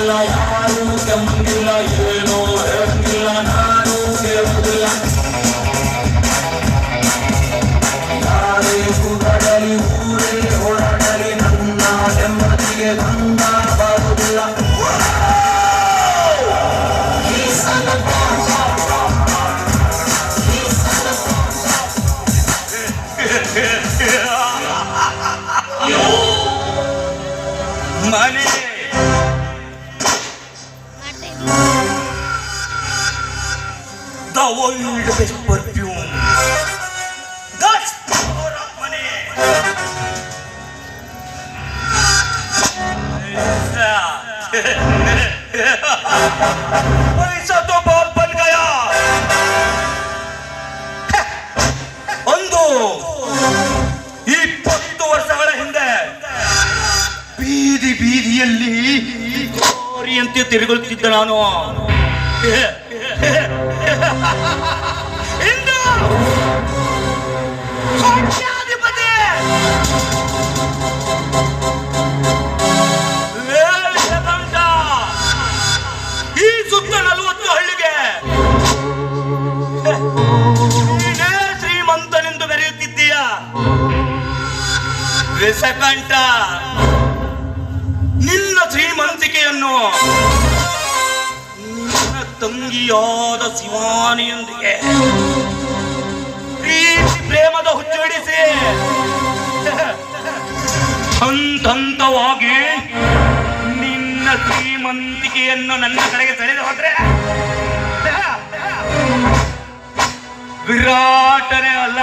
ಇಲ್ಲ ಯಾರು ಕೆಂಪಿಲ್ಲ ಏನು ಹೇಳಂಗಿಲ್ಲ ನಾನು ಕೇಳುವುದಿಲ್ಲ ಯಾರೇ ಕೂಡಲಿ ಊರೇ ಓಡಾಡಲಿ ನನ್ನ ನೆಮ್ಮದಿಗೆ ಬಂದ ಬರುವುದಿಲ್ಲ Money! The world best perfume. That's power of money. पैसा तो बहुत बन गया ಒಂದು ಇಪ್ಪತ್ತು ವರ್ಷಗಳ ಹಿಂದೆ ಬೀದಿ ಬೀದಿಯಲ್ಲಿ ಗೋರಿಯಂತೆ ತಿರುಗುತ್ತಿದ್ದ ನಾನು ಇಂದು ಕೋಟ್ಯಾಧಿಪತಿ ವೇಷಗಂಡ. ಈ ಸುತ್ತ ನಲವತ್ತು ಹಳ್ಳಿಗೆ ನೀನೇ ಶ್ರೀಮಂತನೆಂದು ಮೆರೆಯುತ್ತಿದ್ದೀಯ ವಿಷಕಂಠ ನಿನ್ನ ಶ್ರೀಮಂತಿಕೆಯನ್ನು ತಂಗಿಯಾದ ಶಿವಾನಿಯೊಂದಿಗೆ ಪ್ರೀತಿ ಪ್ರೇಮದ ಹುಚ್ಚುಡಿಸಿ ಹಂತ ಹಂತವಾಗಿ ನಿನ್ನ ಶ್ರೀಮಂತಿಕೆಯನ್ನು ನನ್ನ ಕಡೆಗೆ ಸೆಳೆದು ಹೋದ್ರೆ, ವಿರಾಟನೇ ಅಲ್ಲ.